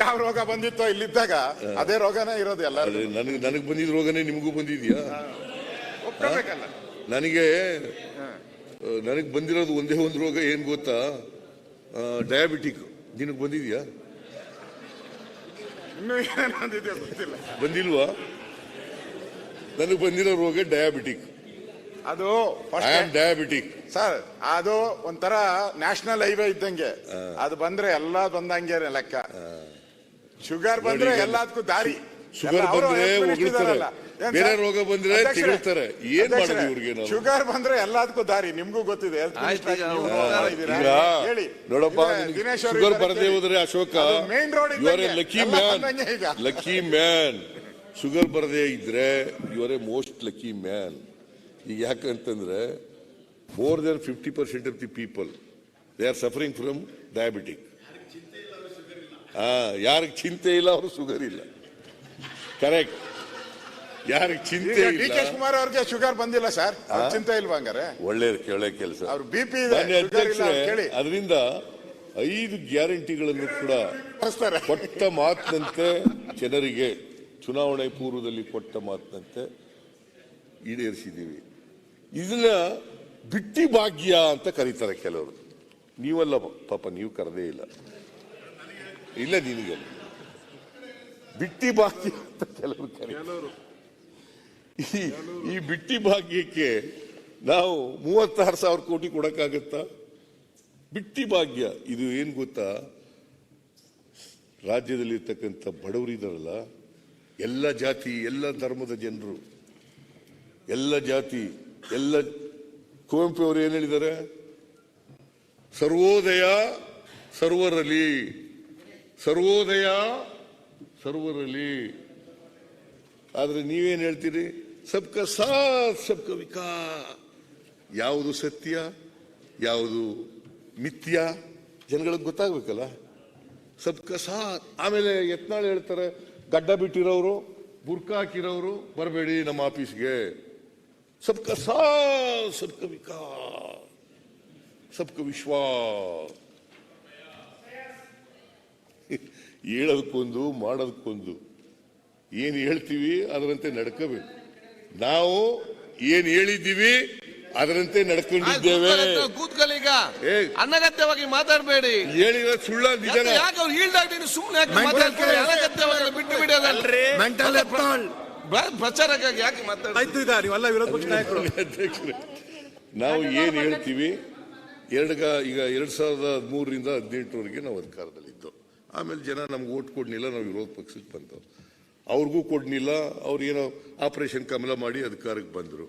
ಯಾವ ರೋಗ ಬಂದಿತ್ತೋ ಇಲ್ಲಿದ್ದಾಗ ಅದೇ ರೋಗನೇ ಇರೋದು ಎಲ್ಲ ನನಗೆ ನನಗೆ ಬಂದಿದ್ದ ರೋಗನೇ ನಿಮಗೂ ಬಂದಿದ್ಯಾ? ಒಪ್ಕೋಬೇಕಲ್ಲ ನನಗೆ ನನಗೆ ಬಂದಿರೋದು ಒಂದೇ ಒಂದು ರೋಗ ಏನು ಗೊತ್ತಾ? ಡಯಾಬಿಟಿಕ್ ನಿನಗೆ ಬಂದಿದ್ಯಾ? ಬಂದಿಲ್ವಾ? ನನಗೆ ಬಂದಿರೋ ರೋಗ ಡಯಾಬಿಟಿಕ್ ಅದು ಡಯಾಬಿಟಿಕ್ ಸರ್ ಅದು ಒಂಥರ ನ್ಯಾಷನಲ್ ಹೈವೇ ಇದ್ದಂಗೆ. ಅದು ಬಂದ್ರೆ ಎಲ್ಲ ಬಂದಂಗೆ ಲೆಕ್ಕ. ಶುಗರ್ ಬಂದ್ರೆ ಎಲ್ಲದಕ್ಕೂ ದಾರಿ. ಶುಗರ್ ಬಂದ್ರೆ ಬೇರೆ ರೋಗ ಬಂದ್ರೆ ತೆಗಳ್ತಾರೆ. ಏನ್ ಮಾಡೋದು ಇವ್ರಿಗೆ ಶುಗರ್ ಬಂದ್ರೆ ಎಲ್ಲದಕ್ಕೂ ದಾರಿ. ನಿಮ್ಗೂ ಗೊತ್ತಿದೆ. ಹೇಳಿ. ನೋಡಪ್ಪ ದಿನೇಶ್ ಶುಗರ್ ಬರದೇ. ಹೋದ್ರೆ Ashoka main road. Lucky man lucky man sugar ಬರದೇ ಇದ್ರೆ you are a most lucky man ಈಗ ಯಾಕಂತಂದ್ರೆ more than fifty percent of the people they are suffering from diabetic ಯಾರಿಗೆ ಚಿಂತೆ ಇಲ್ಲ ಅವರು ಶುಗರ್ ಇಲ್ಲ. ಕರೆಕ್ಟ್ ಯಾರಿಗೆ ಚಿಂತೆ ಡಿ ಕೆ ಕುಮಾರ್ ಅವ್ರಿಗೆ ಶುಗರ್ ಬಂದಿಲ್ಲ ಸರ್ ಚಿಂತೆ ಇಲ್ವಾ ಹಂಗಾರೆ? ಒಳ್ಳೆ ಕೇಳೋ ಕೆಲಸ. ಅವ್ರು ಬಿ ಪಿ ಕೇಳಿ. ಅದರಿಂದ ಐದು ಗ್ಯಾರಂಟಿಗಳನ್ನು ಕೂಡ ಕೊಟ್ಟ ಮಾತಿನಂತೆ ಜನರಿಗೆ ಚುನಾವಣೆ ಪೂರ್ವದಲ್ಲಿ ಕೊಟ್ಟ ಮಾತಿನಂತೆ ಈಡೇರಿಸಿದ್ದೀವಿ. ಇದನ್ನ ಬಿಟ್ಟಿ ಭಾಗ್ಯ ಅಂತ ಕರೀತಾರೆ ಕೆಲವರು. ನೀವಲ್ಲ ಪಾಪ ನೀವು ಕರೆದೇ ಇಲ್ಲ. ಇಲ್ಲ ನಿನಗೆ. ಬಿಟ್ಟಿ ಭಾಗ್ಯ ಅಂತ ಕೆಲವರು ಈ ಬಿಟ್ಟಿ ಭಾಗ್ಯಕ್ಕೆ ನಾವು ಮೂವತ್ತಾರು ಸಾವಿರ ಕೋಟಿ ಕೊಡಕ್ಕಾಗತ್ತಾ? ಬಿಟ್ಟಿ ಭಾಗ್ಯ ಇದು ಏನ್ ಗೊತ್ತಾ? ರಾಜ್ಯದಲ್ಲಿರ್ತಕ್ಕಂಥ ಬಡವರಿದಾರಲ್ಲ ಎಲ್ಲ ಜಾತಿ ಎಲ್ಲ ಧರ್ಮದ ಜನರು ಎಲ್ಲ ಜಾತಿ ಎಲ್ಲ ಕುವೆಂಪು ಅವರು ಏನ್ ಹೇಳಿದ್ದಾರೆ? ಸರ್ವೋದಯ ಸರ್ವರಲ್ಲಿ. ಸರ್ವೋದಯ ಸರ್ವರಲ್ಲಿ. ಆದರೆ ನೀವೇನು ಹೇಳ್ತೀರಿ? ಸಬ್ಕ ಸಾಥ್, ಸಬ್ಕ ವಿಕಾ. ಯಾವುದು ಸತ್ಯ, ಯಾವುದು ಮಿಥ್ಯ? ಜನಗಳಿಗೆ ಗೊತ್ತಾಗ್ಬೇಕಲ್ಲ? ಸಬ್ಕ ಸಾಥ್. ಆಮೇಲೆ ಯತ್ನಾಳ್ ಹೇಳ್ತಾರೆ, ಗಡ್ಡ ಬಿಟ್ಟಿರೋರು ಬುರ್ಕ ಹಾಕಿರೋರು ಬರಬೇಡಿ ನಮ್ಮ ಆಫೀಸ್ಗೆ. ಸಬ್ಕ ಸಾಥ್, ಸಬ್ಕ ವಿಕಾ. ಸಬ್ಕ ವಿಶ್ವಾಸ್. ಹೇಳೋದಕ್ಕೊಂದು ಮಾಡೋದಕ್ಕೊಂದು. ಏನು ಹೇಳ್ತೀವಿ ಅದರಂತೆ ನಡ್ಕೋಬೇಕು. ನಾವು ಏನ್ ಹೇಳಿದ್ದೀವಿ ಅದರಂತೆ ನಡ್ಕೊಂಡಿದ್ದೇವೆ. ಏ. ಅನಗತ್ಯವಾಗಿ ಮಾತಾಡಬೇಡಿ. ಹೇಳಿರೋ ಸುಳ್ಳ ನಿಜನ. ಯಾಕೆ ಅವ್ರು ಈಲ್ಡಾಗಿ ನೀನು ಸುಮ್ಮನೆ ಅನಗತ್ಯವಾಗಿ ಬಿಟ್ಟು ಬಿಡೋದಲ್ರಿ ಮೆಂಟಲ್ ಪ್ರಚಾರಕ್ಕಾಗಿ ಯಾಕೆ ಮಾತಾಡ ಆಯ್ತು ಈಗ ನೀವೆಲ್ಲ ವಿರೋಧ ಪಕ್ಷ ನಾಯಕರು. ಅಧ್ಯಕ್ಷರೇ ನಾವು ಏನ್ ಹೇಳ್ತೀವಿ ಎರಡ್ಗ ಈಗ ಎರಡ್ ಸಾವಿರದ ಹದಿಮೂರರಿಂದ ಹದಿನೆಂಟರವರೆಗೆ ನಾವು ಅಧಿಕಾರದಲ್ಲಿದ್ದು. ಆಮೇಲೆ ಜನ ನಮ್ಗೆ ಓಟ್ ಕೊಡ್ಲಿಲ್ಲ ನಾವು ವಿರೋಧ ಪಕ್ಷಕ್ಕೆ ಬಂದವು ಅವ್ರಿಗೂ ಕೊಡ್ಲಿಲ್ಲ ಅವ್ರು ಏನೋ ಆಪರೇಷನ್ ಕಮಲ ಮಾಡಿ ಅಧಿಕಾರಕ್ಕೆ ಬಂದರು.